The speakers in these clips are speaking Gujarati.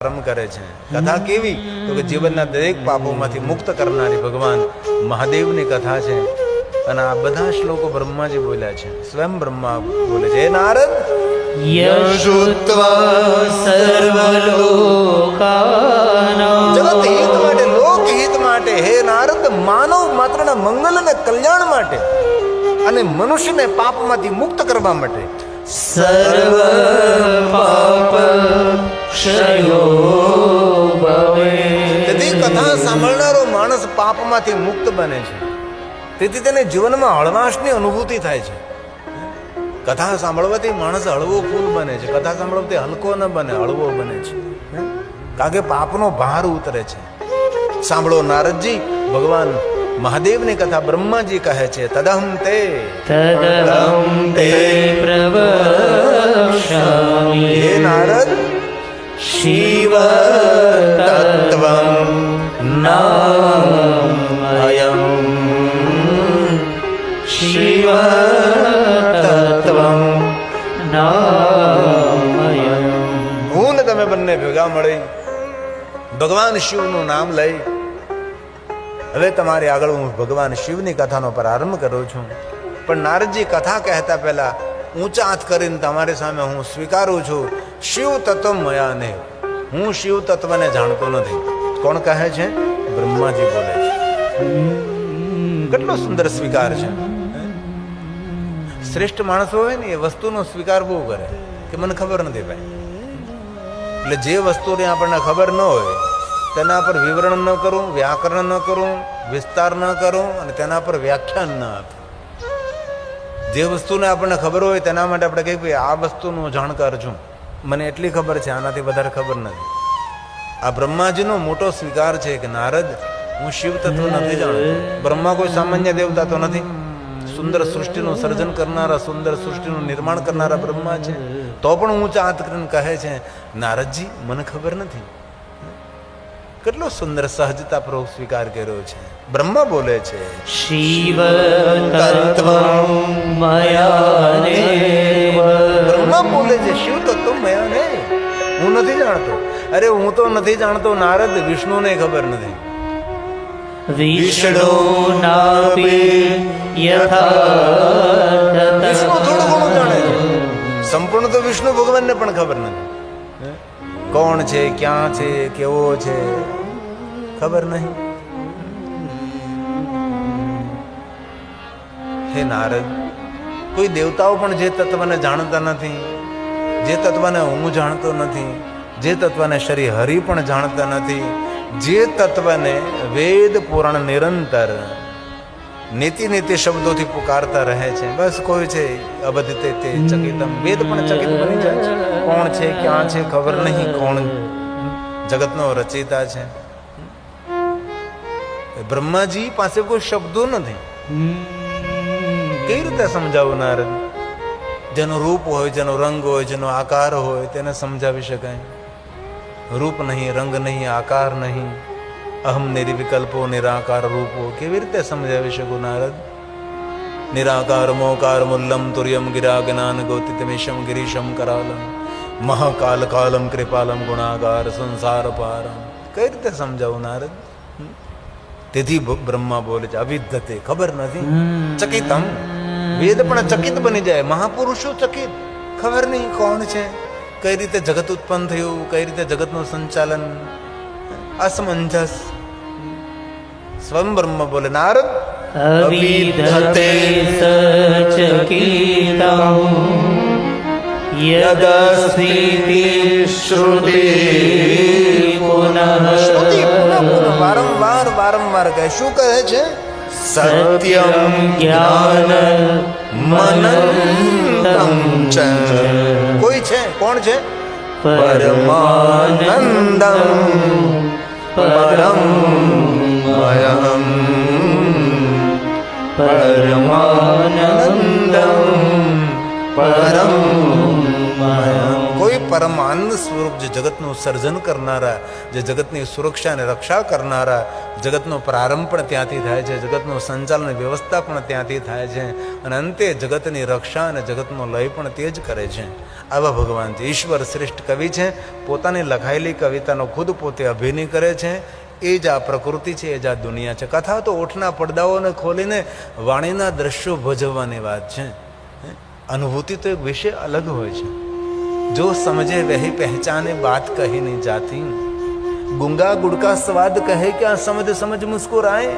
પ્રારંભ કરે છે. કથા કેવી? તો કે જીવનના દરેક પાપોમાંથી મુક્ત કરનારી ભગવાન મહાદેવની કથા છે. અને આ બધા શ્લોકો બ્રહ્માજી બોલ્યા છે. સ્વયં બ્રહ્મા બોલે છે. નારદ! જગત હિત માટે લોક હિત માટે હે નારદ માનવ માત્રના મંગલ અને કલ્યાણ માટે અને મનુષ્યને પાપમાંથી મુક્ત કરવા માટે. સર્વ પાપ ક્ષયો ભવે તેથી કથા સાંભળનારો માણસ પાપમાંથી મુક્ત બને છે. તેથી તેને જીવનમાં હળવાશની અનુભૂતિ થાય છે. કથા સાંભળવાથી માણસ હળવો ફૂલ બને છે. કથા સાંભળવાથી હલકો ન બને હળવો બને છે. કારણ કે પાપનો ભાર ઉતરે છે. સાંભળો નારદજી ભગવાન મહાદેવની કથા બ્રહ્માજી કહે છે તદહમ તે. તદહમ તે. શિવ તત્વં નામયમ શિવ તત્વં હું ને તમે બંને ભેગા મળી, ભગવાન શિવનું નામ લઈ, હવે તમારી આગળ હું ભગવાન શિવની કથાનો પ્રારંભ કરું છું. પણ નારદજી કથા કહેતા પહેલા ઊંચા હાથ કરીને તમારી સામે હું સ્વીકારું છું શિવ તત્વ મયા ને હું શિવ તત્વને જાણતો નથી. કોણ કહે છે? બ્રહ્માજી બોલે છે. કેટલો સુંદર સ્વીકાર છે. શ્રેષ્ઠ માણસો હોય ને એ વસ્તુનો સ્વીકાર બહુ કરે કે મને ખબર નથી ભાઈ. એટલે જે વસ્તુને આપણને ખબર ન હોય, તેના પર વિવરણ ન કરું, વ્યાકરણ ન કરું, વિસ્તાર ન કરું અને તેના પર વ્યાખ્યાન ન આપું. જે વસ્તુને આપણને ખબર હોય તેના માટે આપણે કહીએ આ વસ્તુનો જાણકાર છું. મને એટલી ખબર છે આનાથી વધારે ખબર નથી. આ બ્રહ્માજીનો મોટો સ્વીકાર છે કે નારદ હું શિવ તત્વ નથી જાણતો. બ્રહ્મા કોઈ સામાન્ય દેવતા તો નથી? સુંદર સૃષ્ટિનું સર્જન કરનારા સુંદર સૃષ્ટિનું નિર્માણ કરનારા બ્રહ્મા છે. તો પણ ઊંચા હાથ કરીને કહે છે નારદજી મને ખબર નથી. કેટલો સુંદર સહજતાપૂર્વક સ્વીકાર કર્યો છે. બ્રહ્મા બોલે છે શિવ તત્વ બ્રહ્મા બોલે છે શિવ તત્વ મયા હું નથી જાણતો. અરે હું તો નથી જાણતો નારદ વિષ્ણુને ખબર નથી. વિષ્ણુ વિષ્ણુ થોડું ઘણું જાણે છે. સંપૂર્ણ તો વિષ્ણુ ભગવાનને પણ ખબર નથી. કોણ છે ક્યાં છે કેવો છે ખબર નહીં. હે નારદ કોઈ દેવતાઓ પણ જે તત્વને જાણતા નથી? જે તત્વને હું જાણતો નથી જે તત્વને શ્રી હરિ પણ જાણતા નથી જે તત્વને વેદ પુરાણ નિરંતર નીતિ નીતિ શબ્દોથી પુકારતા રહે છે. બસ કોઈ છે અબધતે તે ચકિતમ. વેદ પણ ચકિત બની જાય છે. કોણ છે ક્યાં છે ખબર નહીં કોણ જગતનો રચિતા છે. બ્રહ્માજી પાસે કોઈ શબ્દો નથી. કઈ રીતે સમજાવનાર? જેનું રૂપ હોય જેનો રંગ હોય જેનો આકાર હોય તેને સમજાવી શકાય. રૂપ નહીં રંગ નહીં આકાર નહીં અહમ નિર્વિકલ્પો નિરાકાર રૂપો કેવી રીતે સમજાવી શકું નારદ? નિરાકાર મોકાર મુલ્લમ તુર્યમ ગિરા જ્ઞાન ગૌતિતમિશમ ગિરીશમ કરાલમ મહાકાલ કાલમ કૃપાલમ ગુણાગાર સંસાર પારમ. કઈ રીતે સમજાવું નારદ? તેથી બ્રહ્મા બોલે છે અવિદ્ધતે ખબર નથી? ચકિતમ. વેદ પણ ચકિત બની જાય. મહાપુરુષો ચકિત. ખબર નહીં કોણ છે? કઈ રીતે જગત ઉત્પન્ન થયું? કઈ રીતે જગતનું સંચાલન? અસમંજસ. સ્વયં બ્રહ્મ બોલે, નારદ અવિધતે શ્રુતિ વારંવાર વારંવાર કહે. શું કહે છે? સત્યમ જ્ઞાન મનંતમ ચ કોઈ છે કોણ છે પરમાનંદમ પરમ મયમ પરમાનંદમ પરમ પરમ આનંદ સ્વરૂપ જે જગતનું સર્જન કરનારા, જે જગતની સુરક્ષા અને રક્ષા કરનારા, જગતનો પ્રારંભ પણ ત્યાંથી થાય છે, જગતનું સંચાલન વ્યવસ્થા પણ ત્યાંથી થાય છે અને અંતે જગતની રક્ષા અને જગતનો લય પણ તે જ કરે છે. આવા ભગવાન છે ઈશ્વર શ્રેષ્ઠ કવિ છે, પોતાની લખાયેલી કવિતાનો ખુદ પોતે અભિનય કરે છે. એ જ આ પ્રકૃતિ છે, એ જ આ દુનિયા છે. કથા તો ઓઠના પડદાઓને ખોલીને વાણીના દ્રશ્યો ભજવવાની વાત છે. અનુભૂતિ તો એક વિષય અલગ હોય છે. જો સમજે वही પહેચાને बात કહી નહીં જાતી ગુંગા ગુડકા સ્વાદ કહે कहे સમજ સમજ समझ मुस्कुराए?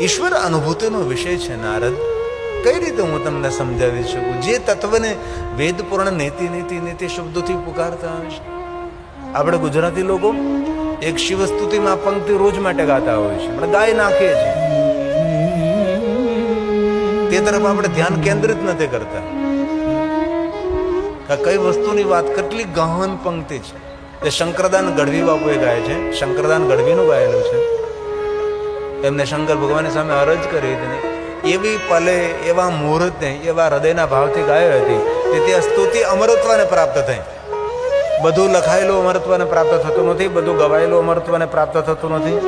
ઈશ્વર અનુભૂતિનો વિષય છે નારદ કઈ રીતે હું તમને સમજાવી શકું જે તત્વને વેદપૂર્ણ નેતિ નીતિ નીતિ શબ્દોથી પુકારતા છે આપણે ગુજરાતી લોકો એક શિવ સ્તુતિમાં પંક્તિ રોજ માટે ગાતા હોય છે પણ ગાય નાખીએ છીએ તે તરફ આપણે ધ્યાન કેન્દ્રિત નથી કરતા. કે કઈ વસ્તુની વાત કેટલી ગહન પંક્તિ છે. એ શંકરદાન ગઢવી બાપુએ ગાય છે. શંકરદાન ગઢવીનું ગાયેલું છે. એમને શંકર ભગવાનની સામે અરજ કરી હતી. એવી પલે, એવા મુહૂર્તને એવા હૃદયના ભાવથી ગાયો હતી તેથી આ સ્તુતિ અમરત્વને પ્રાપ્ત થઈ. બધું લખાયેલું અમરત્વને પ્રાપ્ત થતું નથી, બધું ગવાયેલું અમરત્વને પ્રાપ્ત થતું નથી.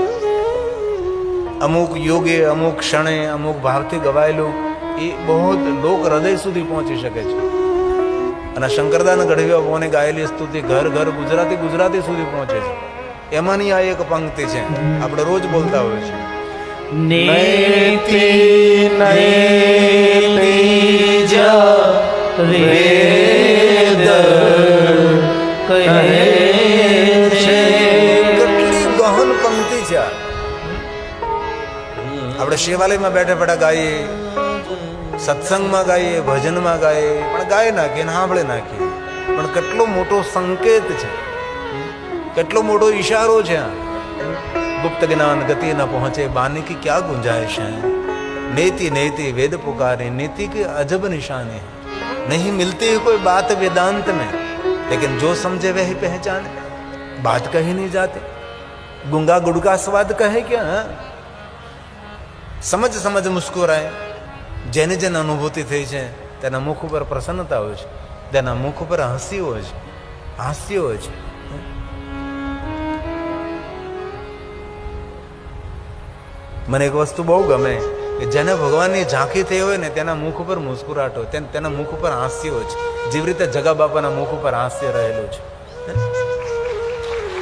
અમુક યોગે, અમુક ક્ષણે, અમુક ભાવથી ગવાયેલું એ બહુ જ લોક હૃદય સુધી પહોંચી શકે છે. અને શંકરદાન ગઢવી બાપુની ગાયેલી સ્તુતિ ઘર ઘર ગુજરાતી ગુજરાતી સુધી પહોંચે છે. એમાંની આ એક પંક્તિ છે. આપણે રોજ બોલતા હોય છીએ. નેતિ નેતિ જા વેદ કહે છે. કેટલી ગહન પંક્તિ છે આપણે શિવાલયમાં બેઠા બેઠા ગાઈએ સત્સંગમાં ગાઈએ ભજનમાં ગાઈએ પણ ગાઈ નાખીએ ને સાંભળી નાખીએ પણ કેટલો મોટો સંકેત છે કેટલો મોટો ઈશારો છે આ ગુપ્ત જ્ઞાન ગતિ ન પહોંચે बानी की क्या गुंजाइश है नेति नेति वेद पुकारे नीति की अजब निशानी है नहीं मिलती है कोई बात वेदांत में लेकिन जो समझे वही पहचाने बात कही नहीं जाती गुंगा गुड़का स्वाद कहे क्या हाँ? સમજ સમજ મુસ્કુરાય જેને જેને અનુભૂતિ થઈ છે, તેના મુખ ઉપર પ્રસન્નતા હોય છે, તેના મુખ ઉપર હસી હોય છે, હાસ્ય હોય છે. મને એક વસ્તુ બહુ ગમે કે જેને ભગવાનની ઝાંખી થઈ હોય ને તેના મુખ ઉપર મુસ્કુરાટ હોય, તેન- મુખ ઉપર હાસ્ય હોય છે. જેવી રીતે જગા બાપાના મુખ ઉપર હાસ્ય રહેલું છે.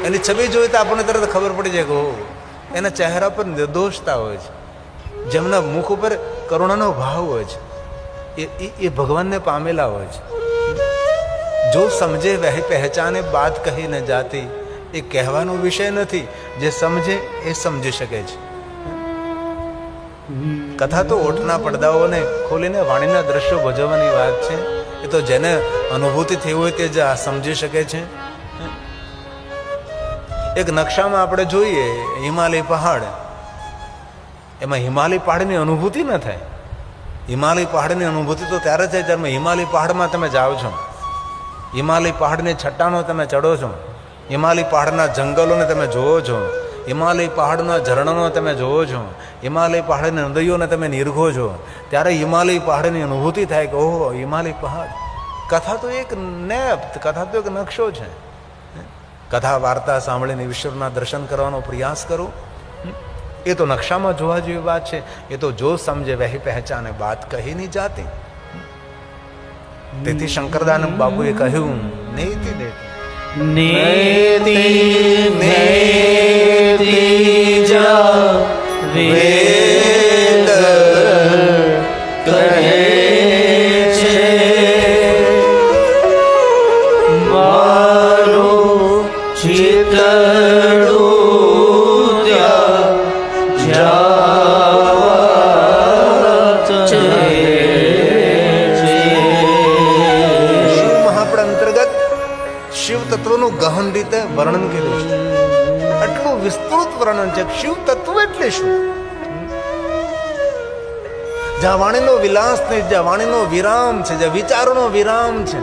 એની છબી જોઈ તો આપણને તરત ખબર પડી જાય કે ઓહ, એના ચહેરા પર નિર્દોષતા હોય છે. જેમના મુખ ઉપર કરુણાનો ભાવ હોય છે. એ, એ- ભગવાનને પામેલા હોય છે. જો સમજે વહે પહેચાને વાત કહી ન જાતી, એ કહેવાનો વિષય નથી. જે સમજે એ સમજી શકે છે. કથા તો ઓઠના પડદાઓને ખોલીને વાણીના દ્રશ્યો ભજવવાની વાત છે. એ તો જેને અનુભૂતિ થઈ હોય તે જ સમજી શકે છે. એક નકશામાં આપણે જોઈએ, હિમાલય પહાડ. એમાં હિમાલય પહાડની અનુભૂતિ ન થાય. હિમાલય પહાડની અનુભૂતિ તો ત્યારે થાય જ્યારે હિમાલય પહાડમાં તમે જાઓ છો. હિમાલય પહાડની છટ્ટાનો તમે ચડો છો. હિમાલય પહાડના જંગલોને તમે જોવો છો. હિમાલય પહાડના ઝરણાનો તમે જોવો છો. હિમાલય પહાડની નદીઓને તમે નિર્ઘો છો. ત્યારે હિમાલય પહાડની અનુભૂતિ થાય કે, ઓહો, હિમાલય પહાડ. કથા તો એક નેપ કથા તો એક નકશો છે. કથા વાર્તા સાંભળીને ઈશ્વરના દર્શન કરવાનો પ્રયાસ કરો. એ તો નકશામાં જોવા જેવી વાત છે. એ તો જો સમજે વહી પહેચાને વાત કહી નહીં જાતી. તેથી શંકરદાનંદ બાપુએ કહ્યું, નેતિ નેતિ. જા વિસ્તૃત વર્ણન છે કે શિવ તત્વ એટલે શું? જ્યાં વાણીનો વિલાસ નહીં જ્યાં વાણીનો વિરામ છે, જ્યાં વિચારોનો વિરામ છે,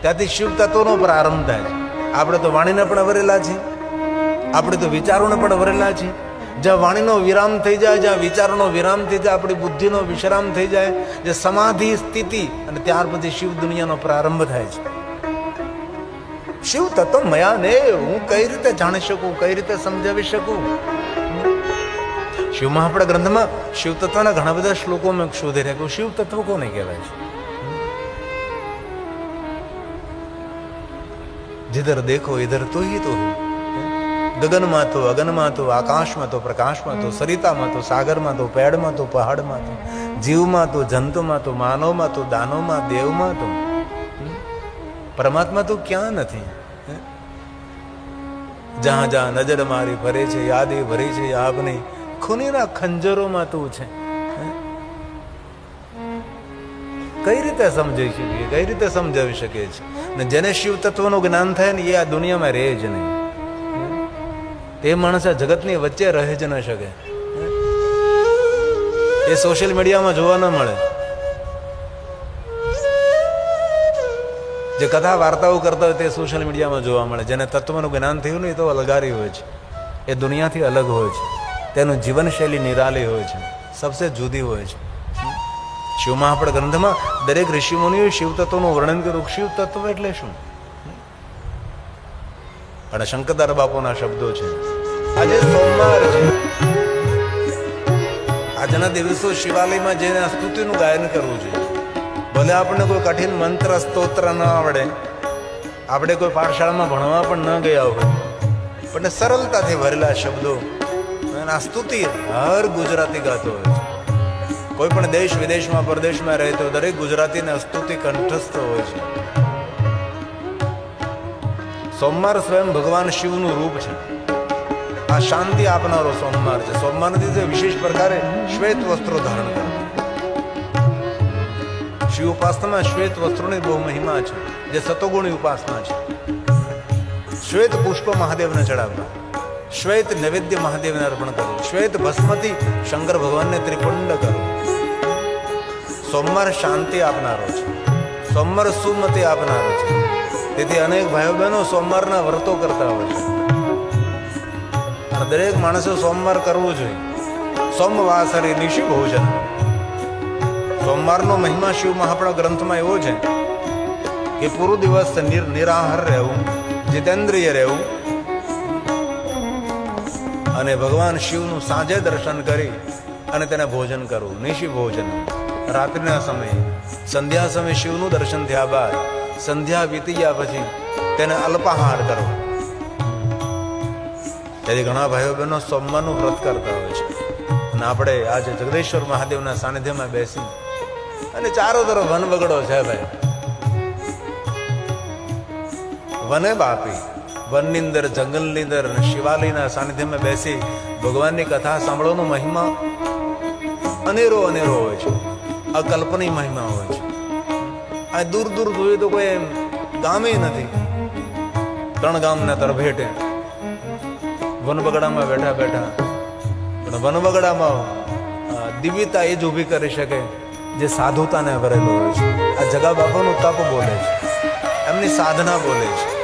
ત્યાંથી શિવ તત્વનો પ્રારંભ થાય છે. આપણે તો વાણીને પણ વરેલા છીએ. આપણે તો વિચારોને પણ વરેલા છીએ. જ્યાં વાણીનો વિરામ થઈ જાય, જ્યાં વિચારોનો વિરામ થઈ જાય, આપણી બુદ્ધિનો વિશ્રામ થઈ જાય, જે સમાધિ સ્થિતિ, અને ત્યાર પછી શિવ દુનિયાનો પ્રારંભ થાય છે. શિવ તત્વમયાને હું કઈ રીતે જાણી શકું, કઈ રીતે સમજાવી શકું? શિવ મહાપડા ગ્રંથમાં શિવ તત્વના ઘણા બધા શ્લોકો મેં શોધી રાખ્યું. શિવ તત્વ કોને કહેવાય છે? જીધર દેખો ઇધર તો હી તો ગગનમાં તો, અગનમાં તો, આકાશમાં તો, પ્રકાશમાં તો, સરિતામાં તો, સાગરમાં તો, પેડમાં તો, પહાડમાં તો, જીવમાં તો, જંતુમાં તો, માનવમાં તો દાનોમાં દેવમાં તો. પરમાત્મા તો ક્યાં નથી? જ્યાં જ્યાં નજર મારી ફરે છે, યાદે ભરી છે, આપની ખૂનીના ખંજરોમાં તું છે. કઈ રીતે સમજી શકીએ? કઈ રીતે સમજાવી શકીએ છીએ? ને જેને શિવ તત્વનું જ્ઞાન થાય ને, એ આ દુનિયામાં રહે જ નહીં. તે માણસ આ જગતની વચ્ચે રહે જ ન શકે. એ સોશિયલ મીડિયામાં જોવા ન મળે. જે કથા વાર્તાઓ કરતા હોય તે સોશિયલ મીડિયામાં જોવા મળે જેને તત્વનું જ્ઞાન થયું ને એ તો અલગારી હોય છે. એ દુનિયાથી અલગ હોય છે. તેનું જીવનશૈલી નિરાલી હોય છે. સબસે જુદી હોય છે. શિવ મહાપડ ગ્રંથમાં દરેક ઋષિમુનિઓએ શિવ તત્વનું વર્ણન કર્યું. શિવ તત્વ એટલે શું? અને શંકરદાર બાપુના શબ્દો છે. આજે સોમવાર છે. આજના દિવસો શિવાલયમાં જઈને સ્તુતિનું ગાયન કરવું જોઈએ. ભલે આપણને કોઈ કઠિન મંત્ર, સ્તોત્ર ન આવડે. આપણે કોઈ પાઠશાળામાં ભણવા પણ ન ગયા હોય. પણ સરળતાથી ભરેલા શબ્દો અને આ સ્તુતિ હર ગુજરાતી ગાતો હોય છે. કોઈ પણ દેશ વિદેશમાં, પરદેશમાં રહેતો દરેક ગુજરાતીને સ્તુતિ કંઠસ્થ હોય છે. સોમવાર સ્વયં ભગવાન શિવનું રૂપ છે. આ શાંતિ આપનારો સોમવાર છે. સોમવારના દિવસે વિશેષ પ્રકારે શ્વેત વસ્ત્રો ધારણ કરવા શિવ ઉપાસનામાં શ્વેત વસ્ત્રોની બહુ મહિમા છે, જે સતોગુણી ઉપાસના છે. શ્વેત પુષ્પ મહાદેવને ચડાવવા શ્વેત નૈવેદ્ય મહાદેવને અર્પણ કરવું શ્વેત ભસ્મથી શંકર ભગવાનને ત્રિપુંડ કરવું સોમવાર શાંતિ આપનારો છે. સોમવાર સુમતિ આપનારો છે. તેથી અનેક ભાઈઓ બહેનો સોમવારના વ્રતો કરતા હોય છે. દરેક માણસે સોમવાર કરવું જોઈએ. સોમવાસરી નિશી ભોજન સોમવારનો મહિમા શિવ મહાપણા ગ્રંથમાં એવો છે કે પૂરો દિવસ નિર નિરાહાર રહેવું, જીતેન્દ્રિય રહેવું અને ભગવાન શિવનું સાંજે દર્શન કરી અને તેને ભોજન કરવું, નિશી ભોજન. રાત્રિના સમયે, સંધ્યા સમયે શિવનું દર્શન થયા બાદ, સંધ્યા વીતી ગયા પછી તેને અલ્પાહાર કરવો. ત્યારે ઘણા ભાઈઓ બહેનો સોમવારનું વ્રત કરતા હોય છે. અને આપણે આજે જગદેશ્વર મહાદેવના સાનિધ્યમાં બેસી અને ચારો તરફ વન વગડો છે ભાઈ. વને બાપી, વનની અંદર, જંગલની અંદર શિવાલયના સાનિધ્યમાં બેસી ભગવાનની કથા સાંભળવાનો મહિમા અનેરો અનેરો હોય છે. અકલ્પનીય મહિમા હોય છે. આ દૂર દૂર જોઈએ તો કોઈ એમ ગામે નથી. ત્રણ ગામના તરભેટે વનબગડામાં બેઠા બેઠા, પણ વનબગડામાં દિવ્યતા એ જ ઊભી કરી શકે જે સાધુતાને ભરેલો હોય છે. આ જગા બાપાનું તપ બોલે છે. એમની સાધના બોલે છે.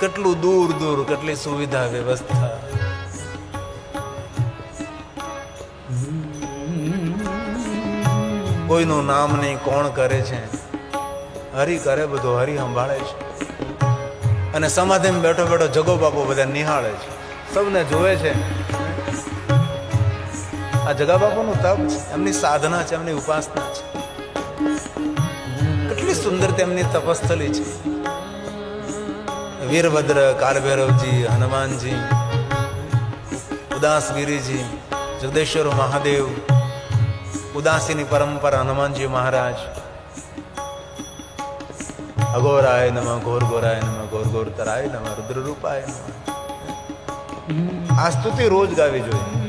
કેટલું દૂર દૂર, કેટલી સુવિધા, વ્યવસ્થા. કોઈનું નામ નહીં, કોણ કરે છે. હરી કરે બધું, હરી સંભાળે છે. અને સમાધિમાં બેઠો બેઠો જગો બાપો બધા નિહાળે છે. સૌને જોવે છે. આ જગા બાપુનું તપ છે, એમની સાધના છે, એમની ઉપાસના છે. કેટલી સુંદર તેમની તપસ્થલી છે. વીરભદ્ર કાલભૈરવજી હનુમાનજી ઉદાસગીરીજી જગદેશ્વર મહાદેવ, ઉદાસીની પરંપરા હનુમાનજી મહારાજ. અઘોરાય નમ ઘોર ઘોરાય નમ ઘોર ઘોર તરાય નમ રુદ્ર રૂપાય નમ. આ સ્તુતિ રોજ ગાવી જોઈએ.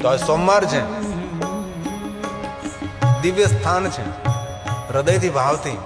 તો આ સોમવાર છે. દિવ્ય સ્થાન છે. હૃદયથી ભાવથી.